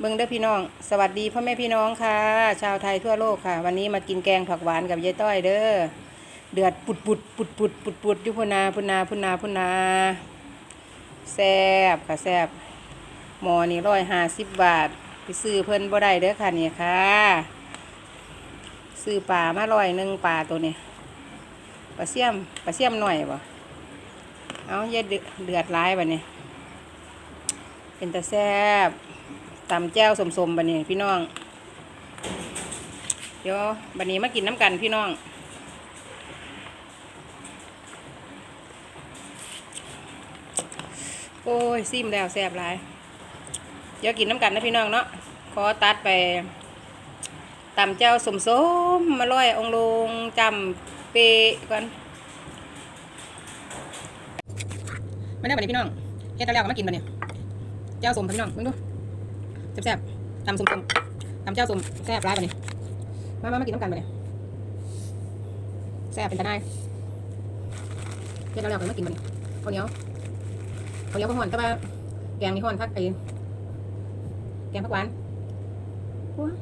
เบิ่งเด้อพี่น้อง สวัสดีพ่อแม่พี่น้องค่ะ ชาวไทยทั่วโลกค่ะ วันนี้มากินแกงผักหวานกับยายต้อยเด้อ เดือดปุดปุดปุดปุดปุดปุดยู่พุนาพุนาพุนาพุนาแซบค่ะแซบหมอนี่ร้อยห้าสิบบาทไปซื้อเพิ่นบ่ได้เด้อค่ะนี่ค่ะ ซื้อปลามาร้อยหนึ่งปลาตัวนี้ปลาเสี่ยมปลาเสี่ยมหน่อยบ่เอาเย็ดเดือดร้ายบ่เนี่ยเป็นตาแซบ ตำแจ้วสมๆบ่เนี่ยพี่น้อง เดี๋ยวบันนี้มากินน้ำกันพี่น้องโอ้ยซิมแล้วแซ่บหลาย เดี๋ยวกินน้ำกันนะพี่น้องเนาะขอตัดไปตำเจ้าสมสมมาลอยองลงจำเปก่อนมาได้บัดนี้พี่น้องเฮ็ดแล้วก็มากินบัดนี้เจ้าสมพี่น้องมึงดู แซ่บๆตำสมๆตำเจ้าสมแซ่บหลายบัดนี้มามามากินน้ำกันบัดนี้แซ่บเป็นตาได้เฮ็ดแล้วก็มากินบัดนี้ข้าวเหนียวข้าวเหนียวข้าวห่อนแต่ว่าแกงนี่ห่อนพักไอ้แกงผักหวานโอ้ย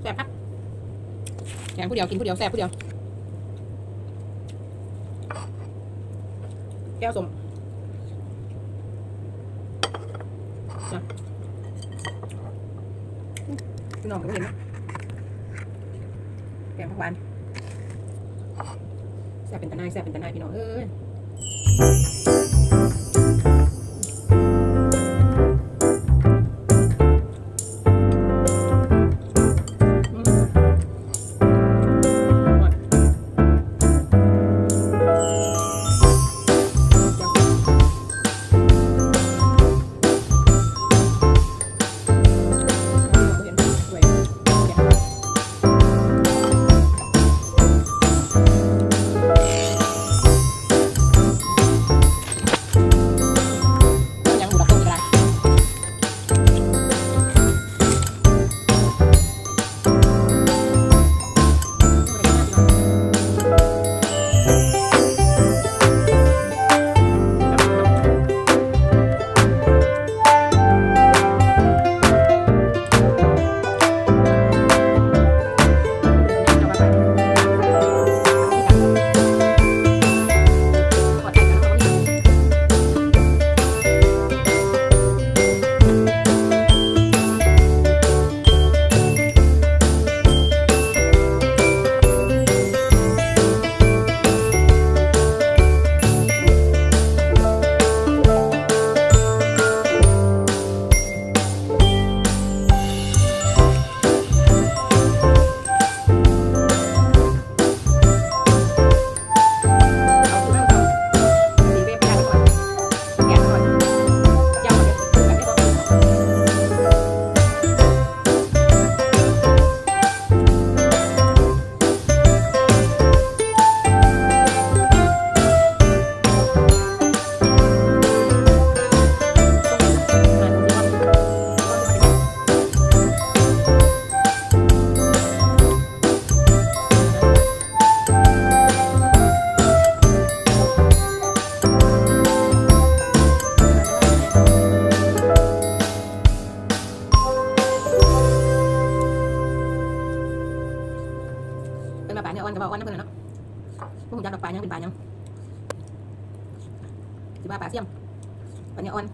แซ่บครับแกงผู้เดียวกินผู้เดียวแซ่บผู้เดียวแก้วสมนะ พี่น้องก็ไม่เห็นนะแกงผักหวานแซ่บเป็นตะนายแซ่บเป็นตะนายพี่น้องเอ้ย พวกหุ่นจักดอกปลายังเป็นปลายังสิว่าปลาเสี่ยมปลาเนี่ยอ่อน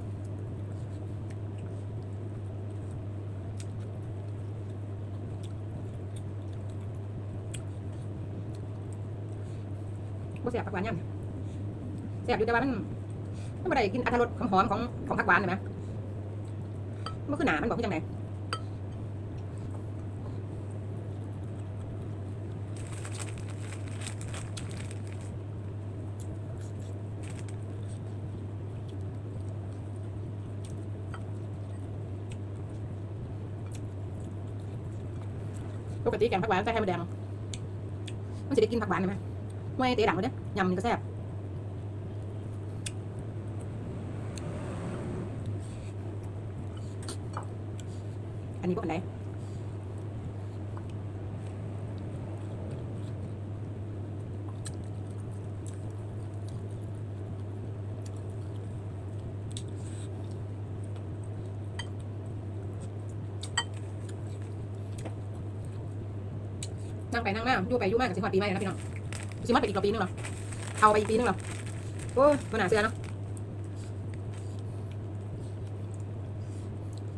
บ่แซ่บผักหวานยังแซ่บอยู่แต่ว่ามันมันบ่ได้กินอรรถรสหอมของของผักหวานเลยไหมมันคือหนามันบอกคือจังได ปกติแกงผักหวานใส่ไข่มดแดงมันจะได้กินผั นไหมไม่เตะดังเลยเนี่ยยำมันก็แซ่บอันนี้พวกอันไหนนั่งไปนั่งมาอยู่ไปอยู่มากกับสิฮอดปีใหม่แล้วพี่น้องสิมาไปอีกรอบปีนึงหรอเอาไปอีกปีนึงหรอโอ้ยก็น่าเสือเนาะ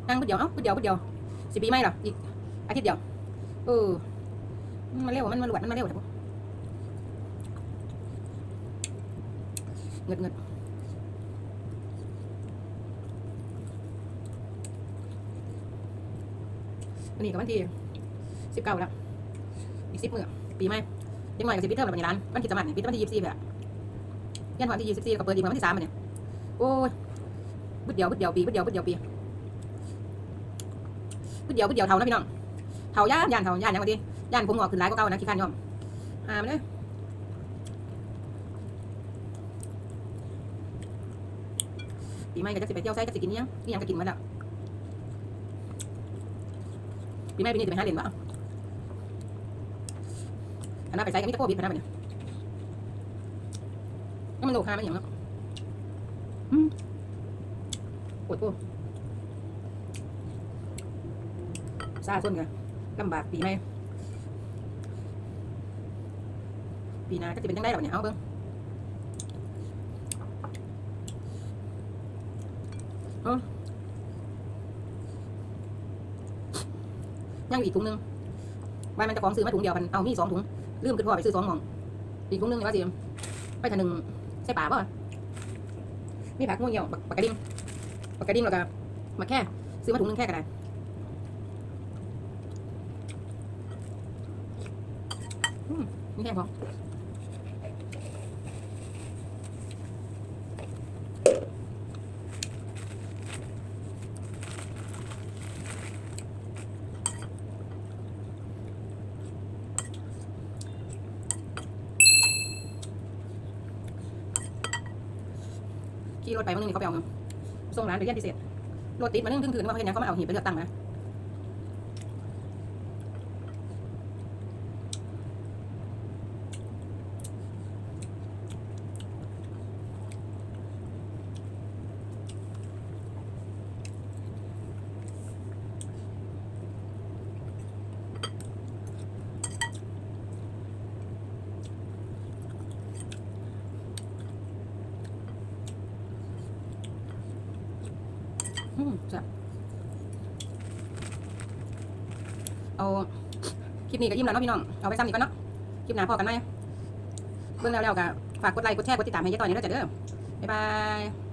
นั่งพุดเดียวเอ้าพุดเดียวพุดเดียวสิปีใหม่หรออีกอาทิตย์เดียวเออมันเร็วมันมันหลวดมันมาเร็วเถอะพวกเงิดเงิดวันนี้กับวันที่สิบเก้าแล้ว อีกสิบมือปีใหม่ยังหน่อยกับสิบปีเทอมแล้วบัดนี้ร้านวันคิดสมัครนี่ปีวันที่ยี่สิบสี่แบบยันวันที่ยี่สิบสี่แล้วก็เปิดอีกวันที่สามเนี่ยโอ้ยบึดเดียวบึดเดียวปีบึดเดียวบึดเดียวปีบึดเดียวบึดเดียวเท่านะพี่น้องเท่าย่านย่านเท่าย่านยังไงดีย่านผมงอกขึ้นหลายกว่าเก่านะขี้ข้านยอมหามันเลยปีใหม่ก็จะสิไปเที่ยวไซก็สิกินอิหยังนี่ยังก็กินมาแล้วปีใหม่ปีนี้จะไปหาเล่นวะ อันนั้นไปใช้กับมิตรโควิดพนันไปเนี่ยนี่มันโลคาไม่อย่างเนาะอืมปวดโป้ซาส้นกันลำบากปีไหมปีหน้าก็จะเป็นยังไงแบบเนี่ยเอาเบิ้งเอายังอีกถุงนึงว่ามันจะของซื้อมาถุงเดียวกันเอามีสองถุง ลืมขึ้นพ่อไปซื้อสองหมอง อีกถุงนึงนี่ว่าสิไปทางหนึ่งใส่ป่าป่ะมีผักงูเหี่ยวปักบักกระดิ่งปักกระดิ่งแล้วก็มาแค่ ซื้อมาถุงหนึงแค่ก็ได้นี่แค่พอ ขี่รถไปมันนึงนี่เขาไปเอาเงินส่งร้านไปเรียนพิเศษรถติดมานึ่งถึงถือว่าเขาเห็นยังเขามาเอาหีบไปเลือกตั้งมา จะเอาคลิปนี้ก็ยิ้มแล้วเนาะพี่น้อง เอาไปซ้ำอีกก่อนเนาะ คลิปหน้าพอกันไหมเบิ่งแล้วแล้วก็ฝากกดไลค์ กดแชร์ กดติดตามให้ยายต่อยนี่ด้วยจ้ะเด้อบ๊ายบาย